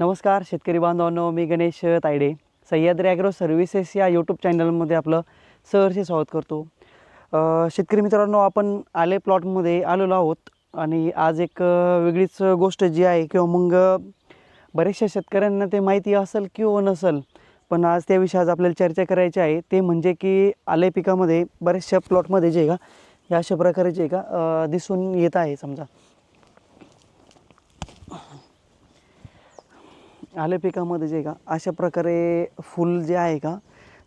नमस्कार शेतकरी बांधवांनो मी गणेश तायडे. सह्याद्री ॲग्रो सर्व्हिसेस या यूट्यूब चॅनलमध्ये आपलं सहर्षे स्वागत करतो. शेतकरी मित्रांनो आपण आले प्लॉटमध्ये आलेलो आहोत आणि आज एक वेगळीच गोष्ट जी आहे किंवा मग बऱ्याचशा शेतकऱ्यांना ते माहिती असेल किंवा नसेल पण आज त्या आज आपल्याला चर्चा करायची आहे. ते म्हणजे की आले पिकामध्ये बऱ्याचशा प्लॉटमध्ये जे आहे का या अशा प्रकारे जे आहे का दिसून येत आहे समजा. आल्या पिकामध्ये जे आहे का अशा प्रकारे फूल जे आहे का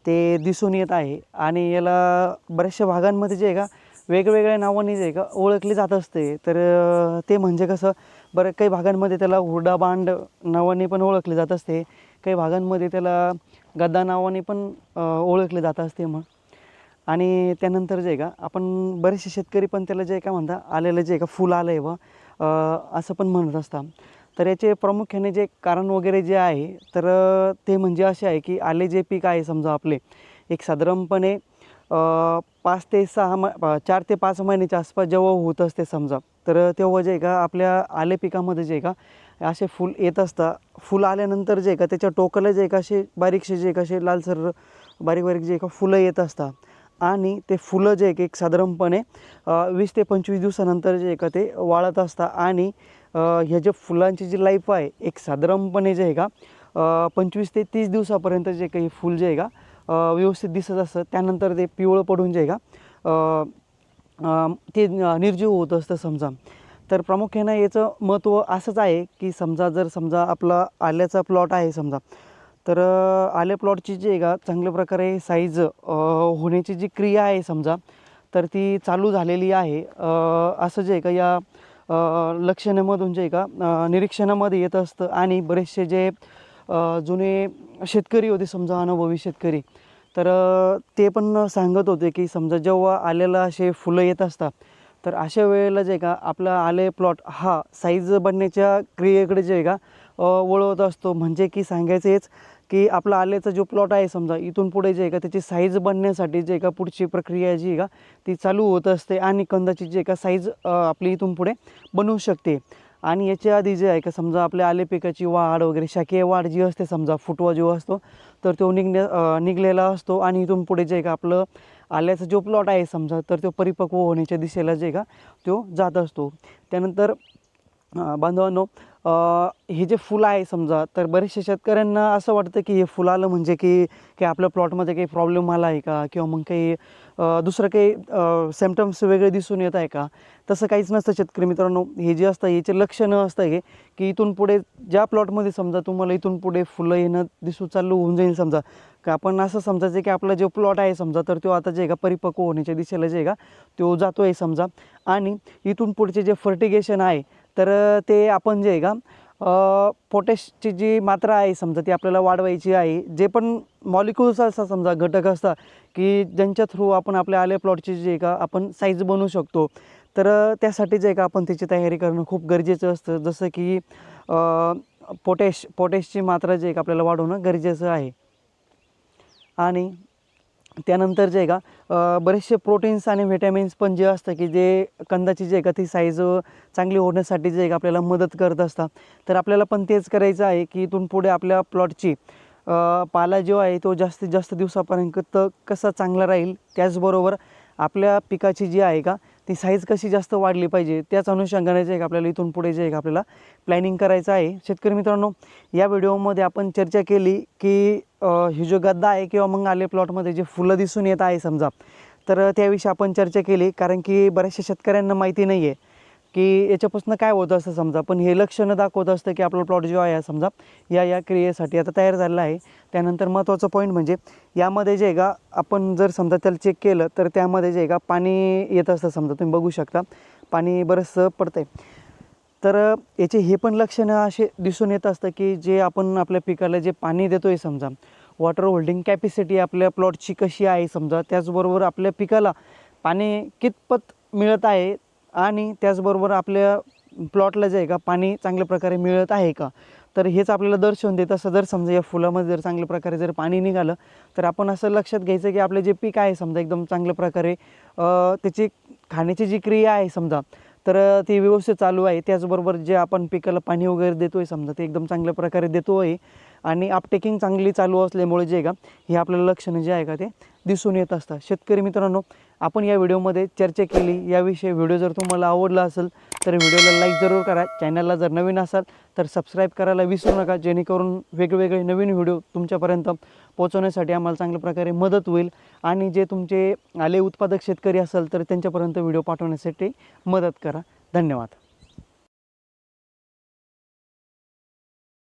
ते दिसून येत आहे. आणि याला बऱ्याचशा भागांमध्ये जे आहे का वेगवेगळ्या नावाने जे आहे का ओळखले जात असते. तर ते म्हणजे कसं बरं काही भागांमध्ये त्याला हुरडा बांड नावाने पण ओळखले जात असते. काही भागांमध्ये त्याला गद्दा नावाने पण ओळखले जात असते मग आणि त्यानंतर जे आहे का आपण बरेचसे शेतकरी पण त्याला जे आहे का म्हणता आलेलं जे आहे का फुल आलं आहे व असं पण म्हणत असतात. तर याचे प्रामुख्याने जे कारण वगैरे जे आहे तर ते म्हणजे असे आहे की आले जे पीक आहे समजा आपले एक साधारणपणे पाच ते सहा म चार ते पाच महिन्याच्या आसपास जेव्हा होत असते समजा तर तेव्हा जे आहे का आपल्या आले पिकामध्ये जे आहे का असे फूल येत असतात फुलं आल्यानंतर जे का त्याच्या टोकाला जे का असे बारीकसे जे का असे लालसर बारीक बारीक जे का फुलं येत असतात आणि ते फुलं जे एक साधारणपणे वीस ते पंचवीस दिवसानंतर जे का ते वाळत असतात आणि ह्या जे फुलांची जी लाईफ आहे एक साधारणपणे जे आहे का पंचवीस ते तीस दिवसापर्यंत जे काही फूल जे आहे का व्यवस्थित दिसत असतं. त्यानंतर ते पिवळं पडून जे आहे का ते निर्जीव होत असतं समजा. तर प्रामुख्यानं याचं महत्त्व असंच आहे की समजा जर समजा आपला आल्याचा प्लॉट आहे समजा तर आल्या प्लॉटची जी आहे का चांगल्या प्रकारे साईज होण्याची जी क्रिया आहे समजा तर ती चालू झालेली आहे. असं जे आहे का या लक्षणामधून जे आहे का निरीक्षणामध्ये येत असतं आणि बरेचसे जे जुने शेतकरी होते समजा अनुभवी शेतकरी तर ते पण सांगत होते की समजा जेव्हा आलेला असे फुलं येत असतात तर अशा वेळेला जे आहे का आपला आले प्लॉट हा साईज बनण्याच्या क्रियेकडे जे आहे का वळवत असतो. म्हणजे की सांगायचेच की आपला आल्याचा जो प्लॉट आहे समजा इथून पुढे जे आहे का त्याची साईज बनण्यासाठी जे का पुढची प्रक्रिया जी आहे का ती चालू होत असते आणि कंदाची जे का साईज आपली इथून पुढे बनवू शकते. आणि याच्या आधी जे आहे का समजा आपल्या आले पिकाची वाढ वगैरे शाकीय वाढ जी असते समजा फुटवा जो असतो तर तो निघण्या निघलेला असतो आणि इथून पुढे जे आहे का आपलं आल्याचा जो प्लॉट आहे समजा तर तो परिपक्व होण्याच्या दिशेला जे का तो जात असतो. त्यानंतर बांधवांनो हे जे फुलं आहे समजा तर बरेचसे शेतकऱ्यांना असं वाटतं की हे फुलं आलं म्हणजे की की आपल्या प्लॉटमध्ये काही प्रॉब्लेम आला आहे का? किंवा मग काही दुसरं काही सिमटम्स वेगळे दिसून येत आहे का? तसं काहीच नसतं शेतकरी मित्रांनो. हे जे असतं याचे लक्षणं असतं हे की इथून पुढे ज्या प्लॉटमध्ये समजा तुम्हाला इथून पुढे फुलं येणं दिसू चालू होऊन जाईल समजा. का आपण असं समजायचं की आपला जो प्लॉट आहे समजा तर तो आता जे का परिपक्व होण्याच्या दिशेला जे आहे का तो जातो आहे समजा. आणि इथून पुढचे जे फर्टिगेशन आहे तर ते आपण जे आहे का पोटॅशची जी मात्रा आहे समजा ती आपल्याला वाढवायची आहे जे पण मॉलिक्युल्स असतात समजा घटक असतात की ज्यांच्या थ्रू आपण आपल्या आले प्लॉटची जे का आपण साईज बनवू शकतो. तर त्यासाठी जे का आपण त्याची तयारी करणं खूप गरजेचं असतं. जसं की पोटॅश पोटॅशची मात्रा जे का आपल्याला वाढवणं गरजेचं आहे. आणि त्यानंतर जे आहे का बरेचसे प्रोटीन्स आणि व्हिटॅमिन्स पण जे असतं की जे कंदाची जे आहे का ती साईज चांगली होण्यासाठी जे आहे का आपल्याला मदत करत असतात. तर आपल्याला पण तेच करायचं आहे की इथून पुढे आपल्या प्लॉटची पाला जो आहे तो जास्तीत जास्त दिवसापर्यंत कसा चांगला राहील त्याचबरोबर आपल्या पिकाची जी आहे का ती साईज कशी जास्त वाढली पाहिजे त्याच अनुषंगाने जे एक आपल्याला इथून पुढे जे एक आपल्याला प्लॅनिंग करायचं आहे. शेतकरी मित्रांनो या व्हिडिओमध्ये आपण चर्चा केली की ही जो गद्दा आहे किंवा मग आले प्लॉटमध्ये जे फुलं दिसून येत आहे समजा तर त्याविषयी आपण चर्चा केली. कारण की बऱ्याचशा शेतकऱ्यांना माहिती नाही आहे की याच्यापासून काय होतं असं समजा? पण हे लक्षणं दाखवत असतं की आपला प्लॉट जो आहे समजा या या क्रियेसाठी आता तयार झालेला आहे. त्यानंतर महत्त्वाचं पॉईंट म्हणजे यामध्ये जे आहे का आपण जर समजा त्याला चेक केलं तर त्यामध्ये जे आहे का पाणी येत असतं समजा. तुम्ही बघू शकता. पाणी बरंचसं पडतं आहे तर याचे हे पण लक्षणं असे दिसून येत असतं की जे आपण आपल्या पिकाला जे पाणी देतो आहे समजा वॉटर होल्डिंग कॅपॅसिटी आपल्या प्लॉटची कशी आहे समजा त्याचबरोबर आपल्या पिकाला पाणी कितपत मिळत आहे आणि त्याचबरोबर आपल्या प्लॉटला जे आहे का पाणी चांगल्या प्रकारे मिळत आहे का? तर हेच आपल्याला दर्शवून देत. असं जर समजा या फुलामध्ये जर चांगल्या प्रकारे जर पाणी निघालं तर आपण असं लक्षात घ्यायचं की आपलं जे पीक आहे समजा एकदम चांगल्या प्रकारे त्याची खाण्याची जी क्रिया आहे समजा तर ती व्यवस्थित चालू आहे. त्याचबरोबर जे आपण पिकाला पाणी वगैरे देतो आहे समजा ते एकदम चांगल्या प्रकारे देतो आहे आणि अपटेकिंग चांगली चालू असल्यामुळे जे आहे का हे आपल्याला लक्षणं जे आहे का ते दिसून येत असतात. शेतकरी मित्रांनो आपण या व्हिडिओमध्ये चर्चा केली. याविषयी व्हिडिओ जर तुम्हाला आवडला असेल तर व्हिडिओला लाईक जरूर करा. चॅनलला जर नवीन असाल तर सबस्क्राईब करायला विसरू नका. जेणेकरून वेगवेगळे नवीन व्हिडिओ तुमच्यापर्यंत पोहोचवण्यासाठी आम्हाला चांगल्या प्रकारे मदत होईल. आणि जे तुमचे आले उत्पादक शेतकरी असाल तर त्यांच्यापर्यंत व्हिडिओ पाठवण्यासाठी मदत करा. धन्यवाद.